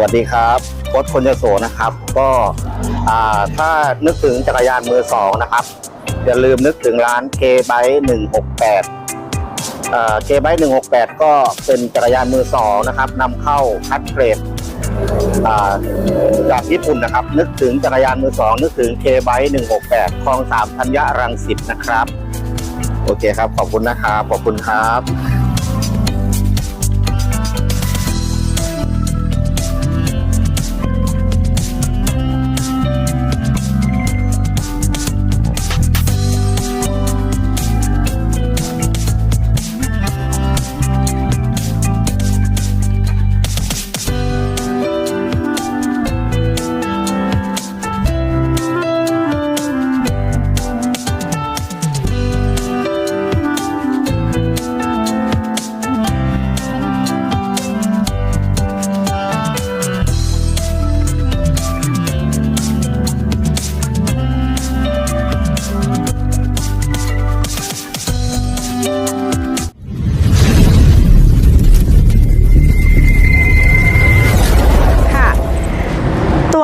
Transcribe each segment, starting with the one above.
วัสดีครับโค้ชคนยโสนะครับ ก็ถ้านึกถึงจักรยานมือสองนะครับ อย่าลืมนึกถึงร้านเคไบหนึ่งหกแปดเคไบหนึ่งหกแปดก็เป็นจักรยานมือสองนะครับนำเข้าคัดเกรดจากญี่ปุ่นนะครับ นึกถึงจักรยานมือสองนึกถึงเคไบหนึ่งหกแปดคลองสามธัญญรังสิตนะครับ โอเคครับ ขอบคุณนะครับ ขอบคุณครับ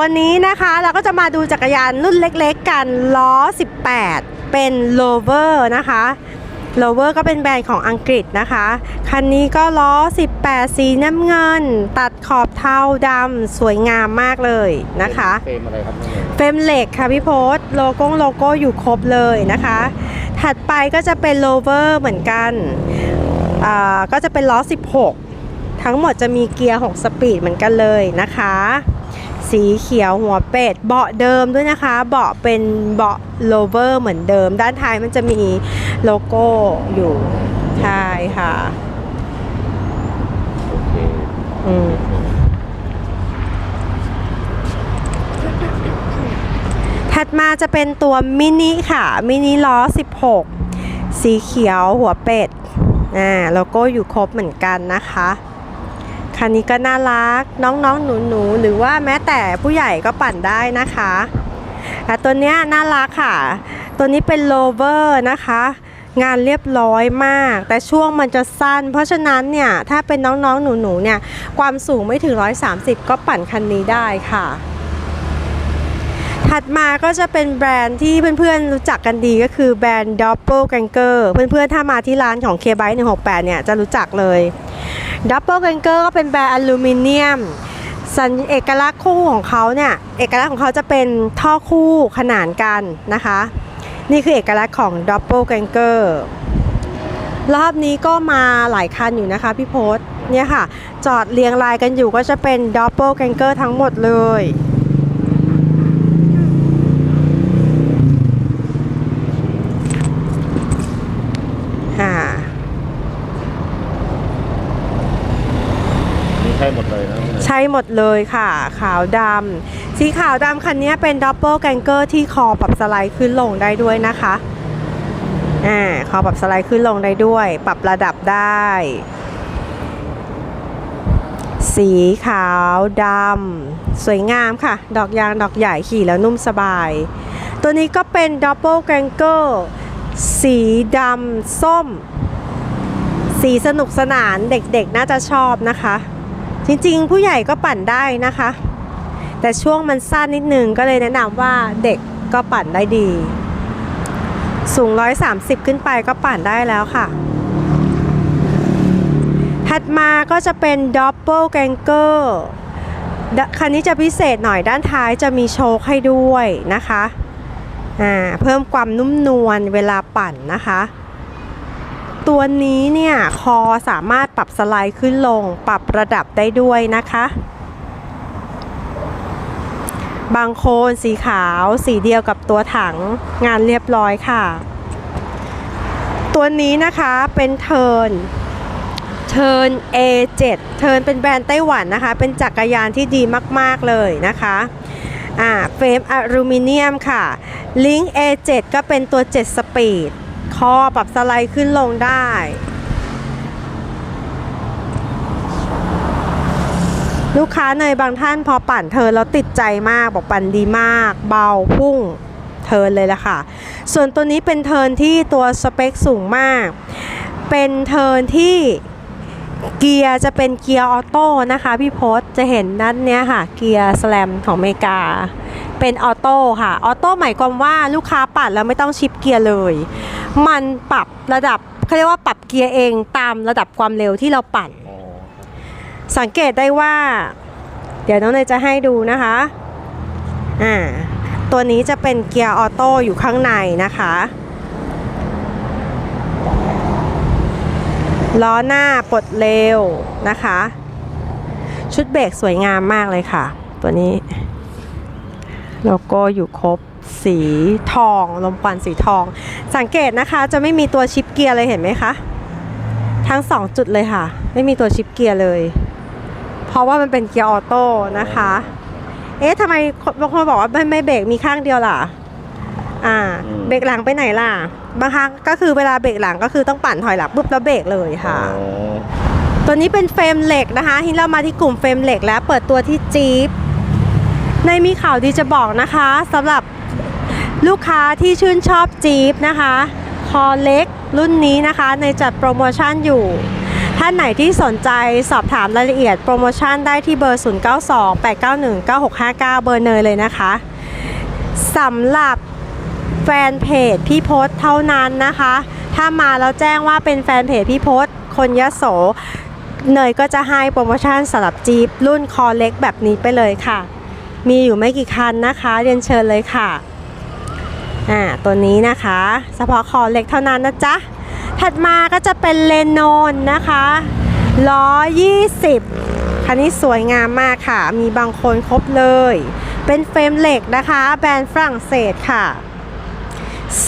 วนี้นะคะเราก็จะมาดูจักรยานรุ่นเล็กๆกันล้อ 18 เป็น Lover นะคะ Lover ก็เป็นแบรนด์ของอังกฤษนะคะ คันนี้ก็ล้อ 18 สีน้ำเงิน ตัดขอบเทาดำสวยงามมากเลยนะคะ เฟรมอะไรครับนี่เฟรมเหล็กค่ะพี่โพสโลโก้โลโก้อยู่ครบเลยนะคะ ถัดไปก็จะเป็น Lover เหมือนกันอ่าก็จะเป็นล้อ 16 ทั้งหมดจะมีเกียร์ 6 สปีดเหมือนกันเลยนะคะ สีเขียวหัวเป็ดเบาะเดิมด้วยนะคะ เบาะเป็นเบาะ Lover เหมือนเดิม ด้านท้ายมันจะมีโลโก้อยู่ใช่ค่ะโอเคอืมถัดมาจะเป็นตัวมินิค่ะ มินิล้อ 16 สีเขียวหัวเป็ดอ่าโลโก้อยู่ครบเหมือนกันนะคะ คันนี้ก็น่ารักน้องๆหนูๆหรือว่าแม้แต่ผู้ใหญ่ก็ปั่นได้นะคะอ่ตัวเนี้ยน่ารักค่ะ ตัวนี้เป็นโลเวอร์นะคะ งานเรียบร้อยมาก แต่ช่วงมันจะสั้น เพราะฉะนั้นเนี่ยถ้าเป็นน้องๆหนูๆเนี่ยความสูงไม่ถึง 130 ก็ปั่นคันนี้ได้ค่ะ ถัดมาก็จะเป็นแบรนด์ที่เพื่อนๆรู้จักกันดีก็คือแบรนด์ Doppelganger เพื่อนๆถ้ามาที่ร้านของ k b y 168 เนี่ยจะรู้จักเลย Doppelganger ก็เป็นแบรนด์อลูมิเนียมสัญเอกลักษณ์คู่ของเขาเนี่ยเอกลักษณ์ของเขาจะเป็นท่อคู่ขนานกันนะคะ นี่คือเอกลักษณ์ของ Doppelganger รอบนี้ก็มาหลายคันอยู่นะคะพี่โพสเนี่ยค่ะ จอดเรียงรายกันอยู่ก็จะเป็น Doppelganger ทั้งหมดเลย ค่ะ นี่ใช่หมด เลยนะใช่หมดเลยค่ะ ขาวดำสีขาวดำคันนี้เป็นดับเบิลแกงเกอร์ที่คอปรับสไลด์ขึ้นลงได้ด้วยนะคะอ่าคอปรับสไลด์ขึ้นลงได้ด้วย ปรับระดับได้ สีขาวดำสวยงามค่ะ ดอกยางดอกใหญ่ขี่แล้วนุ่มสบาย ตัวนี้ก็เป็นดับเบิลแกงเกอร์สีดำส้ม สีสนุกสนานเด็กๆ น่าจะชอบนะคะ จริงๆ ผู้ใหญ่ก็ปั่นได้นะคะ แต่ช่วงมันสั้นนิดนึงก็เลยแนะนำว่าเด็กก็ปั่นได้ดี สูง 130 ขึ้นไปก็ปั่นได้แล้วค่ะ ถัดมาก็จะเป็น Doppelganger ดคันนี้จะพิเศษหน่อยด้านท้ายจะมีโชคให้ด้วยนะคะ เพิ่มความนุ่มนวลเวลาปั่นนะคะ ตัวนี้เนี่ยคอสามารถปรับสไลด์ขึ้นลง ปรับระดับได้ด้วยนะคะ บางโคนสีขาวสีเดียวกับตัวถังงานเรียบร้อยค่ะ ตัวนี้นะคะเป็นเทิร์นเทิร์น A7 เทิร์นเป็นแบรนด์ไต้หวันนะคะ เป็นจักรยานที่ดีมาก ๆ เลยนะคะอ่าเฟรมอลูมิเนียมค่ะลิงก์ A7 ก็เป็นตัว 7 สปีด คอปรับสไลด์ขึ้นลงได้ ลูกค้าเนบางท่านพอปั่นเทิร์นแล้วติดใจมากบอกปั่นดีมาก เบาพุ่งเทิร์นเลยละค่ะ ส่วนตัวนี้เป็นเทิร์นที่ตัวสเปคสูงมาก เป็นเทิร์นที่เกียร์จะเป็นเกียร์ออโต้นะคะพี่พศจะเห็นด้านเนี้ยค่ะ เกียร์สแลมของอเมริกา เป็นออโต้ค่ะ ออโต้หมายความว่าลูกค้าปัดแล้วไม่ต้องชิปเกียร์เลย มันปรับระดับเขาเรียกว่าปรับเกียร์เองตามระดับความเร็วที่เราปั่นอ๋อสังเกตได้ว่า เดี๋ยวน้องเนยจะให้ดูนะคะอ่าตัวนี้จะเป็นเกียร์ออโต้อยู่ข้างในนะคะล้อหน้าปลดเร็วนะคะ ชุดเบรกสวยงามมากเลยค่ะ ตัวนี้โลโก้อยู่ครบ สีทองลมควันสีทอง สังเกตนะคะจะไม่มีตัวชิปเกียร์เลยเห็นไหมคะทั้ง 2 จุดเลยค่ะ ไม่มีตัวชิปเกียร์เลย เพราะว่ามันเป็นเกียร์ออโต้นะคะ เอ๊ะทำไมบางคนบอกว่าไม่ไม่เบรกมีข้างเดียวล่ะอ่าเบรกหลังไปไหนล่ะ บางครั้งก็คือเวลาเบรกหลังก็คือต้องปั่นถอยหลังปุ๊บแล้วเบรกเลยค่ะอ๋อตัวนี้เป็นเฟรมเหล็กนะคะที่เรามาที่กลุ่มเฟรมเหล็กแล้วเปิดตัวที่จี๊ปในมีข่าวดีจะบอกนะคะสำหรับ ลูกค้าที่ชื่นชอบจี๊ปนะคะ คอเล็กรุ่นนี้นะคะในจัดโปรโมชั่นอยู่ ท่านไหนที่สนใจสอบถามรายละเอียดโปรโมชั่นได้ที่เบอร์ 0928919659 เบอร์เนยเลยนะคะสำหรับแฟนเพจพี่พศเท่านั้นนะคะ ถ้ามาแล้วแจ้งว่าเป็นแฟนเพจพี่พศคนยโสเนยก็จะให้โปรโมชั่นสำหรับจี๊ปรุ่นคอเล็กแบบนี้ไปเลยค่ะ มีอยู่ไม่กี่คันนะคะ เรียนเชิญเลยค่ะ อ่าตัวนี้นะคะเฉพาะคอเล็กเท่านั้นนะจ๊ะ ถัดมาก็จะเป็นเลนโนนนะคะล้อ20 คันนี้สวยงามมากค่ะ มีบางคนครบเลย เป็นเฟรมเหล็กนะคะ แบรนด์ฝรั่งเศสค่ะ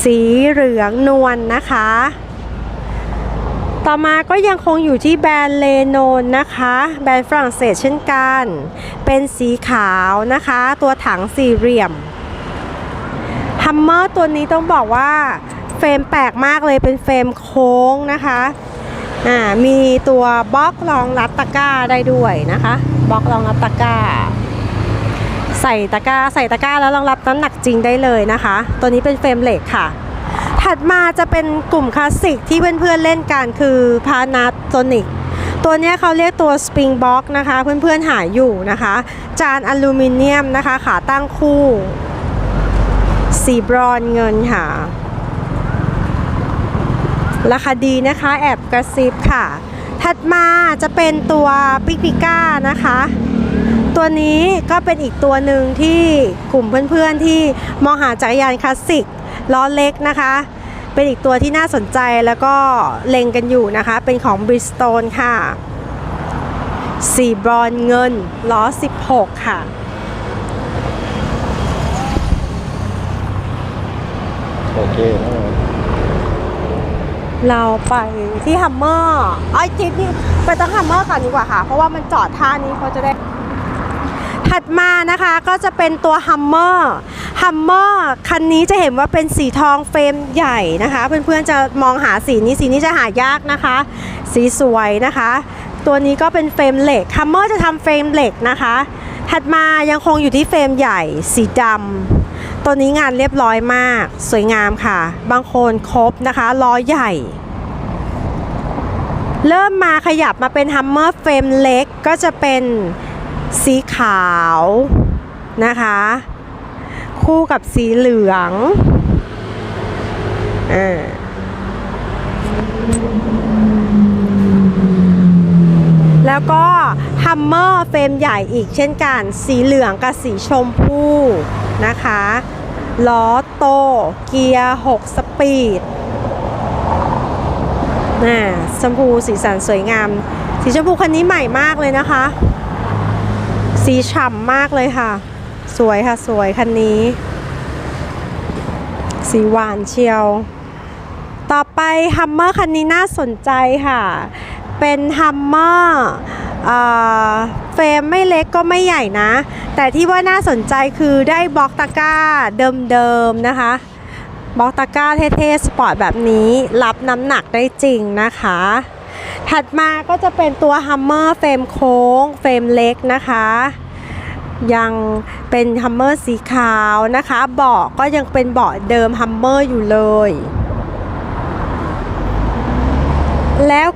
สีเหลืองนวลนะคะ ต่อมาก็ยังคงอยู่ที่แบรนด์เลโนนนะคะ แบรนด์ฝรั่งเศสเช่นกัน เป็นสีขาวนะคะ ตัวถังสี่เหลี่ยม ฮัมเมอร์ตัวนี้ต้องบอกว่าเฟรมแปลกมากเลยเป็นเฟรมโค้งนะคะอ่ามีตัวบล็อกรองรับตะกร้าได้ด้วยนะคะบล็อกรองรับตะกร้า ใส่ตะกร้าใส่ตะกร้าแล้วรองรับน้ำหนักจริงได้เลยนะคะ ตัวนี้เป็นเฟรมเหล็กค่ะ ถัดมาจะเป็นกลุ่มคลาสสิกที่เพื่อนๆเล่นกันคือพานาโ o นิกตัวนี้เขาเรียกตัวสปริงบ็อกนะคะ เพื่อนๆหาอยู่นะคะ จานอลูมิเนียมนะคะ ขาตั้งคู่ สีบรอนเงินค่ะ ราคาดีนะคะแอบกระซิบค่ะ ถัดมาจะเป็นตัวปิกปิก้านะคะ ตัวนี้ก็เป็นอีกตัวหนึ่งที่กลุ่มเพื่อนๆที่มองหาจักรยานคลาสสิกล้อเล็กนะคะ เป็นอีกตัวที่น่าสนใจแล้วก็เล็งกันอยู่นะคะ เป็นของ Bridgestone ค่ะสีบรอนเงินล้อ 16 ค่ะ โอเคนะเราไปที่ฮัมเมอร์ไอ้ยจิ๊บนี่ไปตั้งฮัมเมอร์ก่อนดีกว่าค่ะ เพราะว่ามันจอดท่านี้เขาจะได้ ถัดมานะคะก็จะเป็นตัวฮัมเมอร์ฮัมเมอร์คันนี้จะเห็นว่าเป็นสีทองเฟรมใหญ่นะคะ เพื่อนๆจะมองหาสีนี้สีนี้จะหายากนะคะ สีสวยนะคะ ตัวนี้ก็เป็นเฟรมเหล็กฮัมเมอร์จะทำเฟรมเหล็กนะคะ ถัดมายังคงอยู่ที่เฟรมใหญ่สีดำ ตัวนี้งานเรียบร้อยมาก สวยงามค่ะ บางคนครบนะคะล้อใหญ่ เริ่มมาขยับมาเป็นฮัมเมอร์เฟรมเล็กก็จะเป็นสีขาวนะคะ คู่กับสีเหลืองอ่าแล้วก็ฮัมเมอร์เฟรมใหญ่อีกเช่นกัน สีเหลืองกับสีชมพูนะคะ ล้อโต เกียร์ 6 สปีดน่ะชมพูสีสันสวยงาม สีชมพูคันนี้ใหม่มากเลยนะคะ สีฉ่ำมากเลยค่ะ สวยค่ะสวยคันนี้ สีหวานเชียว ต่อไปฮัมเมอร์คันนี้น่าสนใจค่ะ เป็นฮัมเมอร์ ล็กก็ไม่ใหญ่นะ แต่ที่ว่าน่าสนใจคือได้บล็อกตะกร้าเดิมๆนะคะ บล็อกตะกร้าเท่ๆ สปอร์ตแบบนี้รับน้ำหนักได้จริงนะคะ ถัดมาก็จะเป็นตัวฮัมเมอร์เฟรมโค้ง เฟรมเล็กนะคะ ยังเป็นฮัมเมอร์สีขาวนะคะเบาะก็ยังเป็นเบาะเดิมฮัมเมอร์อยู่เลยแล้ว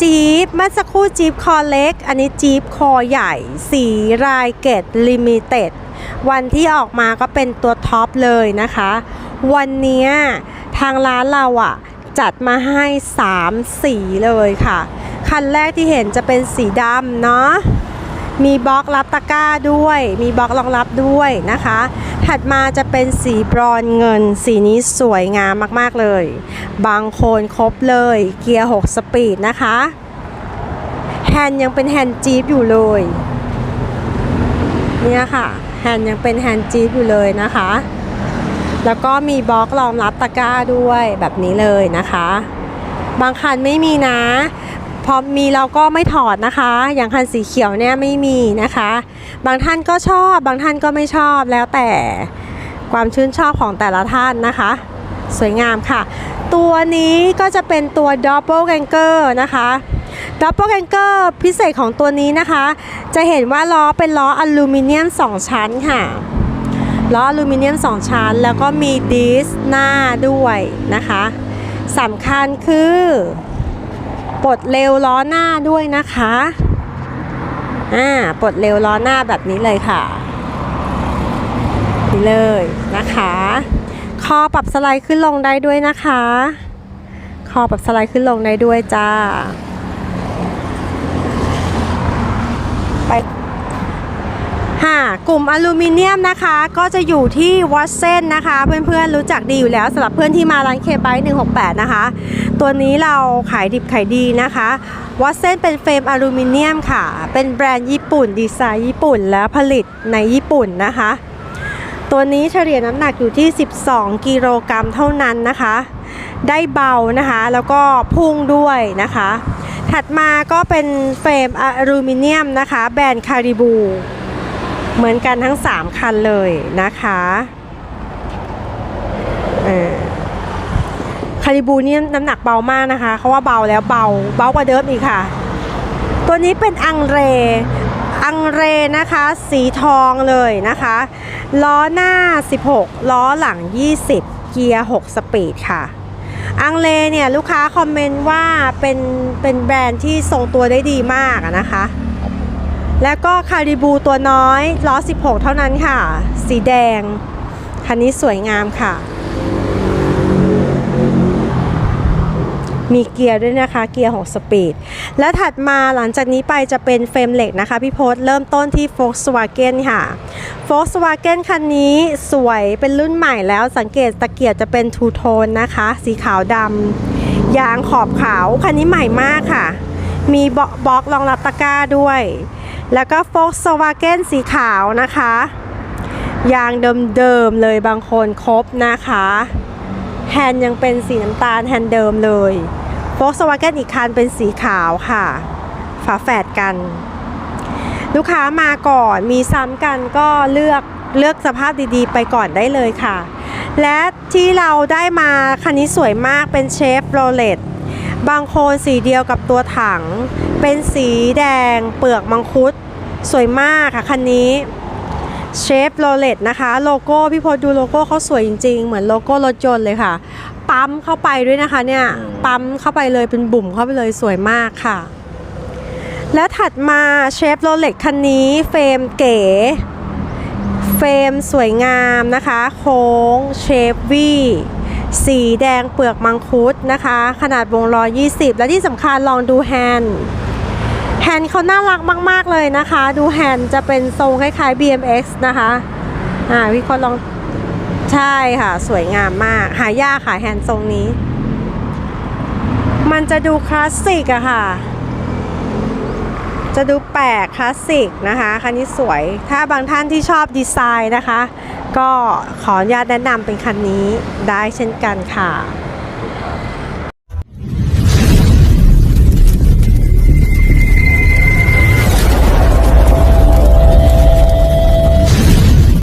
จี๊ปเมื่อสักครู่จี๊ปคอเล็ก อันนี้จี๊ปคอใหญ่ สีรายเกตลิมิเต็ด วันที่ออกมาก็เป็นตัวท็อปเลยนะคะ วันนี้ทางร้านเราอะจัดมาให้ 3 สีเลยค่ะ คันแรกที่เห็นจะเป็นสีดำเนาะ มีบล็อกรับตะกร้าด้วย มีบล็อกรองรับด้วยนะคะ ถัดมาจะเป็นสีบรอนเงิน สีนี้สวยงามมากๆเลย บางโคนครบเลย เกียร์ 6 สปีดนะคะ แฮนด์ยังเป็นแฮนด์จี๊ปอยู่เลยเนี่ยค่ะ แฮนด์ยังเป็นแฮนด์จี๊ปอยู่เลยนะคะ แล้วก็มีบล็อกรองรับตะกร้าด้วยแบบนี้เลยนะคะ บางคันไม่มีนะ พอมีเราก็ไม่ถอดนะคะ อย่างคันสีเขียวเนี่ยไม่มีนะคะ บางท่านก็ชอบบางท่านก็ไม่ชอบแล้วแต่ความชื่นชอบของแต่ละท่านนะคะ สวยงามค่ะ ตัวนี้ก็จะเป็นตัว Double Ganger นะคะ Double Ganger พิเศษของตัวนี้นะคะ จะเห็นว่าล้อเป็นล้ออลูมิเนียม 2 ชั้นค่ะล้ออลูมิเนียม 2 ชั้น แล้วก็มีดิสหน้าด้วยนะคะสำคัญคือ ปลดเร็วล้อหน้าด้วยนะคะ อ่า ปลดเร็วล้อหน้าแบบนี้เลยค่ะ นี่เลยนะคะ คอปรับสไลด์ขึ้นลงได้ด้วยนะคะ คอปรับสไลด์ขึ้นลงได้ด้วยจ้า 5กลุ่มอลูมิเนียมนะคะ ก็จะอยู่ที่วัดเส้นนะคะ เพื่อนๆรู้จักดีอยู่แล้วสำหรับเพื่อนที่มาร้านเคบายหนึ่งหกแปดนะคะ ตัวนี้เราขายดิบขายดีนะคะวัดเส้นเป็นเฟรมอลูมิเนียมค่ะ เป็นแบรนด์ญี่ปุ่น ดีไซน์ญี่ปุ่นและผลิตในญี่ปุ่นนะคะ ตัวนี้เฉลี่ยน้ำหนักอยู่ที่ 12 กิโลกรัมเท่านั้นนะคะ ได้เบานะคะ แล้วก็พุ่งด้วยนะคะ ถัดมาก็เป็นเฟรมอลูมิเนียมนะคะ แบรนด์คาริบู เหมือนกันทั้ง 3 คันเลยนะคะคาริบูนี่น้ำหนักเบามากนะคะเขาว่าเบาแล้วเบาเบากว่าเดิมอีกค่ะ ตัวนี้เป็นอังเรอังเรนะคะ สีทองเลยนะคะ ล้อหน้า 16 ล้อหลัง 20 เกียร์ 6 สปีดค่ะ อังเลเนี่ย ลูกค้าคอมเมนต์ว่าเป็นเป็นแบรนด์ที่ทรงตัวได้ดีมากนะคะ แล้วก็คาริบูตัวน้อยล้อ 16 เท่านั้นค่ะ สีแดง คันนี้สวยงามค่ะ มีเกียร์ด้วยนะคะ เกียร์6สปีด และถัดมาหลังจากนี้ไปจะเป็นเฟรมเหล็กนะคะ พี่โพสเริ่มต้นที่ Volkswagen ค่ะ Volkswagen คันนี้สวยเป็นรุ่นใหม่แล้วสังเกตตะเกียบจะเป็นทูโทนนะคะ สีขาวดำยางขอบขาว คันนี้ใหม่มากค่ะ มีบล็อกรองรับตะกร้าด้วย แล้วก็ Volkswagen สีขาวนะคะ ยางเดิมๆเลยบางคนครบนะคะ แฮนด์ยังเป็นสีน้ำตาลแฮนด์เดิมเลย Volkswagen อีกคันเป็นสีขาวค่ะ ฝาแฝดกัน ลูกค้ามาก่อนมีซ้ำกันก็เลือกเลือกสภาพดีๆ ไปก่อนได้เลยค่ะ และที่เราได้มาคันนี้สวยมากเป็นเชฟโรเลต บางโคนสีเดียวกับตัวถัง เป็นสีแดงเปลือกมังคุด สวยมากค่ะคันนี้เชฟโรเลตนะคะ โลโก้พี่พศดูโลโก้เขาสวยจริง ๆ เหมือนโลโก้รถยนต์เลยค่ะ ปั๊มเข้าไปด้วยนะคะเนี่ย ปั๊มเข้าไปเลยเป็นบุ่มเข้าไปเลยสวยมากค่ะ และถัดมาเชฟโรเล็กคันนี้เฟรมเก๋ เฟรมสวยงามนะคะ โค้งเชฟวี่ สีแดงเปลือกมังคุดนะคะ ขนาดวงล้อ 20 และที่สำคัญลองดูแฮนด์แฮนด์เขาน่ารักมาก ๆ เลยนะคะ ดูแฮนด์จะเป็นทรงคล้ายๆ BMX นะคะอ่าพี่คนลองใช่ค่ะ สวยงามมาก หายากค่ะแฮนด์ทรงนี้ มันจะดูคลาสสิกอะค่ะ จะดูแปลกคลาสสิกนะคะคันนี้สวย ถ้าบางท่านที่ชอบดีไซน์นะคะ ก็ขออนุญาตแนะนำเป็นคันนี้ได้เช่นกันค่ะ